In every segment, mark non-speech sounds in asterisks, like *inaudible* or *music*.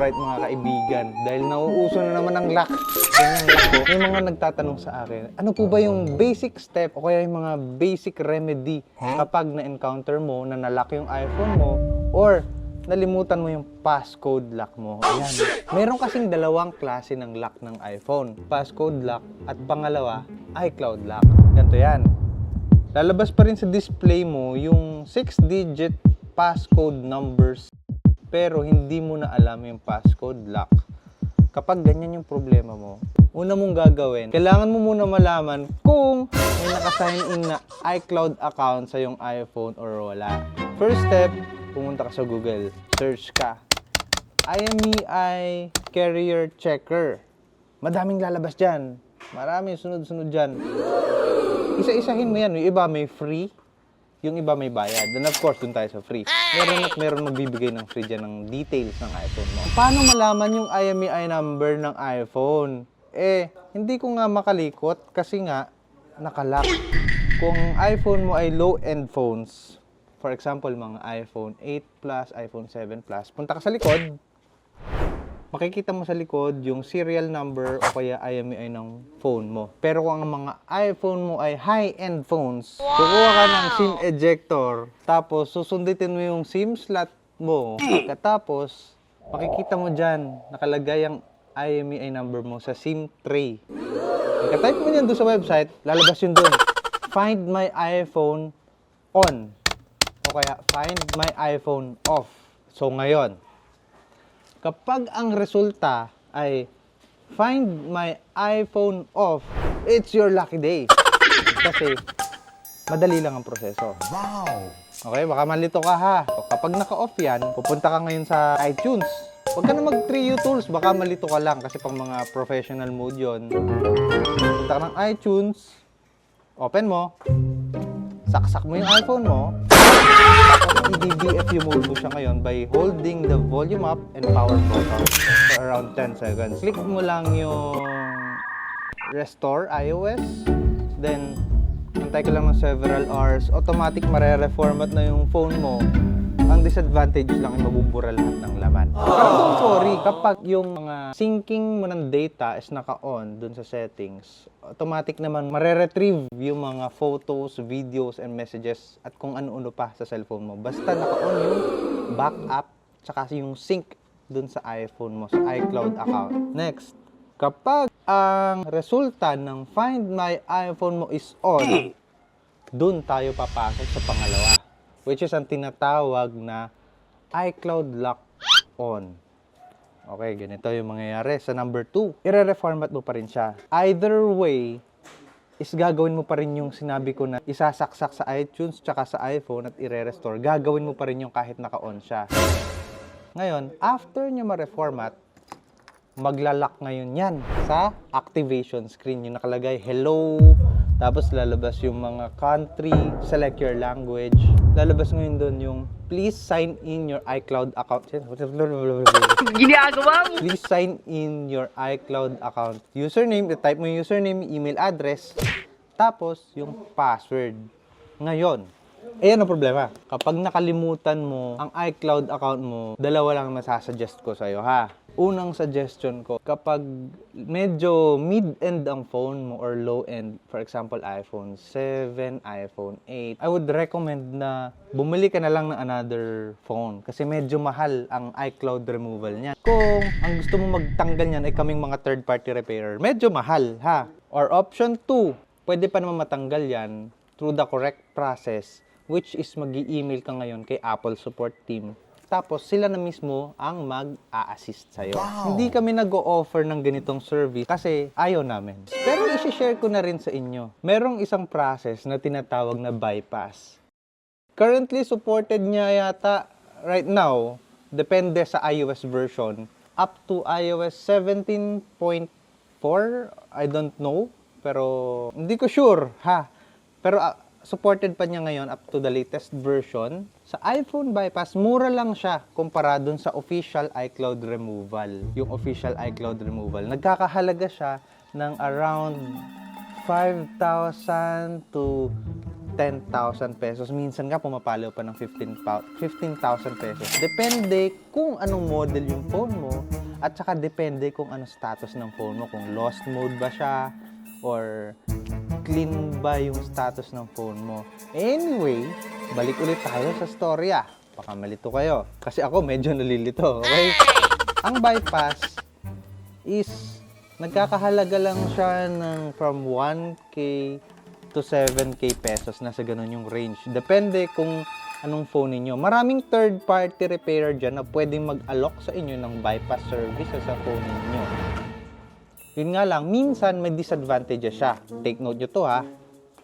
right mga kaibigan. Dahil nauuso na naman ang lock. May mga nagtatanong sa akin, ano po ba yung basic step o kaya yung mga basic remedy kapag na-encounter mo na nalock yung iPhone mo or nalimutan mo yung passcode lock mo. Ayan. Meron kasing dalawang klase ng lock ng iPhone. Passcode lock at pangalawa, iCloud lock. Ganito yan. Lalabas pa rin sa display mo yung 6-digit passcode numbers pero hindi mo na alam yung passcode lock. Kapag ganyan yung problema mo, una mong gagawin, kailangan mo muna malaman kung may nakasign in na iCloud account sa yung iPhone or wala. First step, pumunta ka sa Google, search ka. IMEI Carrier Checker. Madaming lalabas dyan. Marami sunod-sunod dyan. Isa-isahin mo yan. Yung iba may free, yung iba may bayad. And of course, dun tayo sa free. Meron at meron magbibigay ng free dyan ng details ng iPhone mo. Paano malaman yung IMEI number ng iPhone? Eh, hindi ko nga makalikot kasi nga nakalock. Kung iPhone mo ay low-end phones, for example, mga iPhone 8 Plus, iPhone 7 Plus, punta ka sa likod, makikita mo sa likod yung serial number o kaya IMEI ng phone mo. Pero kung ang mga iPhone mo ay high-end phones, kukuha ka ng SIM ejector, tapos susunditin mo yung SIM slot mo, katapos makikita mo dyan, nakalagay ang IMEI number mo sa SIM tray. Pagka-type mo yan doon sa website, lalabas yun doon. Find my iPhone on. O kaya, find my iPhone off. So, ngayon, kapag ang resulta ay find my iPhone off, it's your lucky day. Kasi, madali lang ang proseso. Wow! Okay, baka malito ka ha. Kapag naka-off yan, pupunta ka ngayon sa iTunes. Huwag ka na mag 3U tools, baka malito ka lang kasi pang mga professional mode yon. Punta ka ng iTunes, open mo, saksak mo yung iPhone mo, tapos i-DBFU mo siya ngayon by holding the volume up and power button for around 10 seconds. Click mo lang yung restore iOS, then antay ka lang ng several hours, automatic mare-reformat na yung phone mo. Ang disadvantage lang ay mabubura lahat ng laman. Don't worry, kapag yung mga syncing mo ng data is naka-on dun sa settings, automatic naman mare-retrieve yung mga photos, videos, and messages at kung ano-ano pa sa cellphone mo. Basta naka-on yung backup tsaka yung sync dun sa iPhone mo, sa iCloud account. Next, kapag ang resulta ng Find My iPhone mo is on, dun tayo papasok sa pangalawa, which is ang tinatawag na iCloud Lock On. Okay, ganito yung mangyayari. Sa number 2, ire-reformat mo pa rin siya. Either way, is gagawin mo pa rin yung sinabi ko na isasaksak sa iTunes tsaka sa iPhone at ire-restore. Gagawin mo pa rin yung kahit naka-on siya. Ngayon, after niya ma-reformat, maglalak ngayon yan sa activation screen. Yung nakalagay, hello, tapos lalabas yung mga country, select your language. Lalabas ngayon doon yung please sign in your iCloud account. *laughs* Ginagawa mo. Please sign in your iCloud account. Username, type mo yung username, email address, tapos yung password. Ngayon, ayan ang problema. Kapag nakalimutan mo ang iCloud account mo, dalawa lang masasuggest ko sa'yo ha. Unang suggestion ko, kapag medyo mid-end ang phone mo or low-end, for example, iPhone 7, iPhone 8, I would recommend na bumili ka na lang ng another phone kasi medyo mahal ang iCloud removal niya. Kung ang gusto mo magtanggal niyan ay kaming mga third-party repairer, medyo mahal ha. Or option 2, pwede pa naman matanggal yan through the correct process which is mag email ka ngayon kay Apple support team. Tapos sila na mismo ang mag-a-assist sa'yo. Wow! Hindi kami nag-o-offer ng ganitong service kasi ayaw namin. Pero isi-share ko na rin sa inyo. Merong isang process na tinatawag na bypass. Currently supported niya yata right now, depende sa iOS version, up to iOS 17.4, I don't know, pero hindi ko sure, ha. Pero ah, supported pa niya ngayon up to the latest version. Sa iPhone bypass, mura lang siya kumpara dun sa official iCloud removal. Yung official iCloud removal. Nagkakahalaga siya ng around 5,000 to 10,000 pesos. Minsan nga pumapalo pa ng 15 pa- 15,000 pesos. Depende kung anong model yung phone mo At saka depende kung ano status ng phone mo, kung lost mode ba siya or clean ba yung status ng phone mo. Anyway, balik ulit tayo sa storya. Baka malito kayo. Kasi ako medyo nalilito, okay? Ang bypass is nagkakahalaga lang siya ng from 1K to 7K pesos. Nasa ganun yung range. Depende kung anong phone ninyo. Maraming third-party repairer dyan na pwedeng mag-alok sa inyo ng bypass service sa phone ninyo. Yun nga lang, minsan may disadvantages siya. Take note nyo to ha.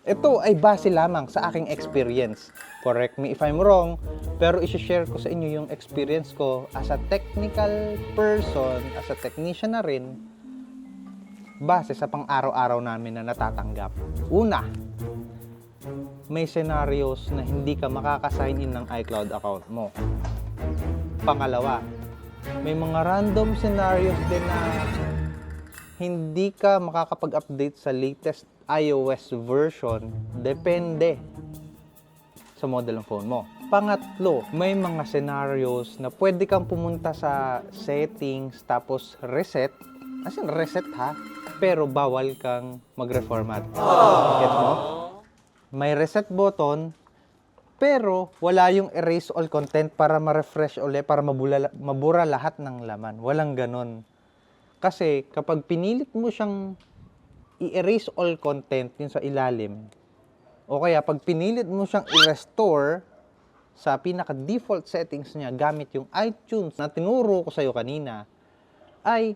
Ito ay base lamang sa aking experience. Correct me if I'm wrong, pero isi-share ko sa inyo yung experience ko as a technical person, as a technician na rin, base sa pang-araw-araw namin na natatanggap. Una, may scenarios na hindi ka makakasign in ng iCloud account mo. Pangalawa, may mga random scenarios din na hindi ka makakapag-update sa latest iOS version depende sa model ng phone mo. Pangatlo, may mga scenarios na pwede kang pumunta sa settings tapos reset. As in, reset ha? Pero bawal kang mag-reformat. Get mo? May reset button, pero wala yung erase all content para ma-refresh ulit, para mabula, mabura lahat ng laman. Walang ganon. Kasi kapag pinilit mo siyang i-erase all content yun sa ilalim, o kaya pag pinilit mo siyang i-restore sa pinaka-default settings niya gamit yung iTunes na tinuro ko sa'yo kanina, ay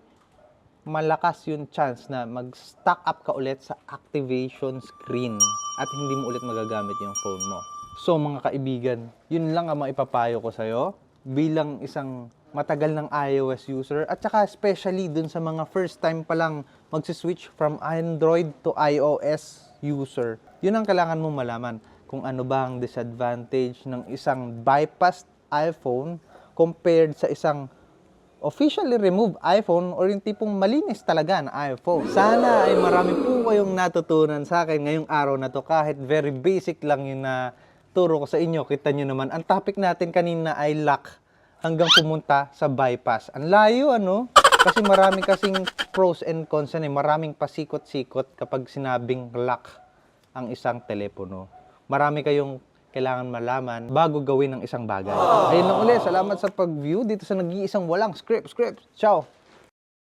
malakas yung chance na mag-stack up ka ulit sa activation screen at hindi mo ulit magagamit yung phone mo. So mga kaibigan, yun lang ang maipapayo ko sa'yo bilang isang matagal ng iOS user at saka especially dun sa mga first time pa lang magsiswitch from Android to iOS user. Yun ang kailangan mo malaman kung ano ba ang disadvantage ng isang bypassed iPhone compared sa isang officially removed iPhone or yung tipong malinis talaga na iPhone. Sana ay marami po kayong natutunan sa akin ngayong araw na to kahit very basic lang yung na turo ko sa inyo. Kita nyo naman, ang topic natin kanina ay lock hanggang pumunta sa bypass. Ang layo ano? Kasi marami kasing pros and cons yan eh. Maraming pasikot-sikot kapag sinabing lock ang isang telepono. Marami kayong kailangan malaman bago gawin ang isang bagay. Ayun lang ulit. Salamat sa pag-view dito sa nag-iisang walang script. Script. Ciao!